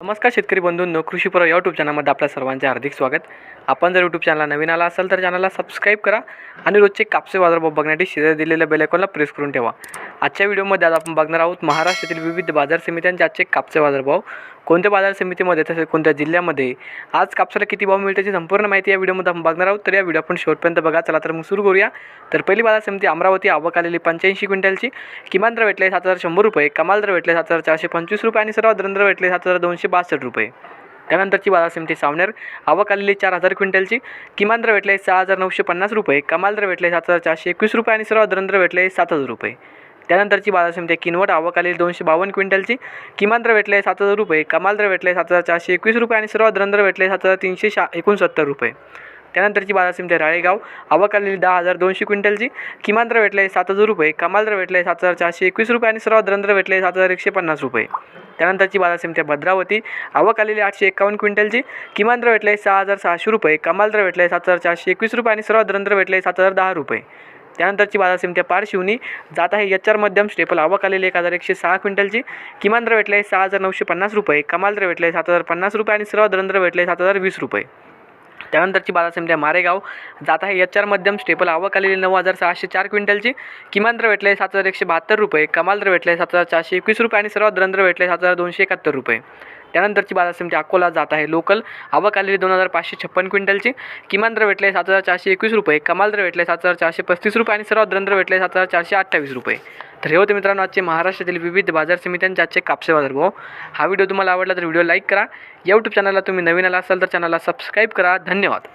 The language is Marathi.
नमस्कार शेतकरी बंधूंनो कृषीपुरा यूट्यूब चॅनलमध्ये आपल्या सर्वांचे हार्दिक स्वागत. आपण जर यूट्यूब चॅनलला नवीन आला असाल तर चॅनलला सबस्क्राईब करा आणि रोजचे कापसे बाजारभाव बघण्यासाठी शेजारी दिलेल्या बेलायकॉनला प्रेस करून ठेवा. आजच्या व्हिडिओमध्ये आज आपण बघणार आहोत महाराष्ट्रातील विविध बाजार समित्यांचे आजचे कापसे बाजारभाव. कोणत्या बाजार समितीमध्ये तसेच कोणत्या जिल्ह्यामध्ये? आज कापसाला किती भाव मिळते याची संपूर्ण माहिती या व्हिडिओमध्ये आपण बघणार आहोत. तर या व्हिडिओ आपण शेवटपर्यंत बघा. चला तर मग सुरू करूया. तर पहिली बाजार समिती अमरावती आवक आलेली पंच्याऐंशी क्विंटलची. किमान दर भेटले सात हजार शंभर रुपये. कमाल दर भेटले सात हजार चारशे पंचवीस रुपये आणि सर्वात दर भेटले सात हजार दोनशे बासष्ट रुपये. त्यानंतरची बाजार समिती सावनेर आवक आलेली चार हजार क्विंटलची. किमान दर भेटले सहा हजार नऊशे पन्नास रुपये. कमाल दर भेटले सात हजार चारशे एकवीस रुपये आणि सर्वात दर भेटले सात हजार रुपये. त्यानंतरची बाजार समिती आहे. किनवट आवक आलेली दोनशे बावन्न क्विंटलची. किमान दर भेटले सात हजार रुपये. कमाल दर भेटले सात हजार चारशे एकवीस रुपये आणि सर्वात दर भेटले सात हजार तीनशे शा एकोणसत्तर रुपये. त्यानंतरची बाजार समिती आहे राळेगाव. आवक आलेली दहा हजार दोनशे क्विंटलची. किमान दर भेटले सात हजार रुपये. कमाल दर भेटले सात हजार चारशे एकवीस रुपये आणि सर्वात दर भेटले सात हजार एकशे पन्नास रुपये. त्यानंतरची बाजार समिती आहे भद्रावती. आवक आलेली आठशे एकावन्न क्विंटलची. किमान दर भेटले सहा हजार सहाशे रुपये. कमाल दर भेटले सात हजार चारशे एकवीस रुपये आणि सर्वात दर भेटले सात हजार दहा रुपये. त्यानंतरची बाजार समिती पार पारशिवनी जात आहे. एच आर मध्यम स्टेपल आवक आलेली एक हजार एकशे सहा क्विंटलची. किमान दर आहे सहा हजार नऊशे पन्नास रुपये. कमाल दर भेटले सात हजार पन्नास रुपये आणि सर्वात दर भेटले सात हजार वीस रुपये. त्यानंतरची बाजार समिती आहे मारेगाव. जात आहे एच आर मध्यम स्टेपल आवक आलेली नऊ हजार सहाशे चार क्विंटलची. किमान दर भेटले सात हजार एकशे बहात्तर रुपये. कमाल दर भेटले सात हजार चारशे एकवीस रुपये आणि सर्वात दर भेटले सात हजार दोनशे एकाहत्तर रुपये. त्यानंतरची बाजार समिती अकोला जात आहे. लोकल आवक आलेली दोन हजार पाचशे छप्पन क्विंटलची. किमान दर भेटले सात हजार चारशे एकवीस रुपये. कमाल दर भेटले सात हजार चारशे पस्तीस रुपये आणि सर्वात दर भेटले सात हजार चारशे अठ्ठावीस रुपये. तर हे होते मित्रांनो आजचे महाराष्ट्रातील विविध बाजार समित्यांचे आजचे कापसे बाजार भाव. हा व्हिडिओ तुम्हाला आवडला तर व्हिडिओ लाईक करा. यूट्यूब चॅनलला तुम्ही नवीन आला असाल तर चॅनलला सबस्क्राईब करा. धन्यवाद.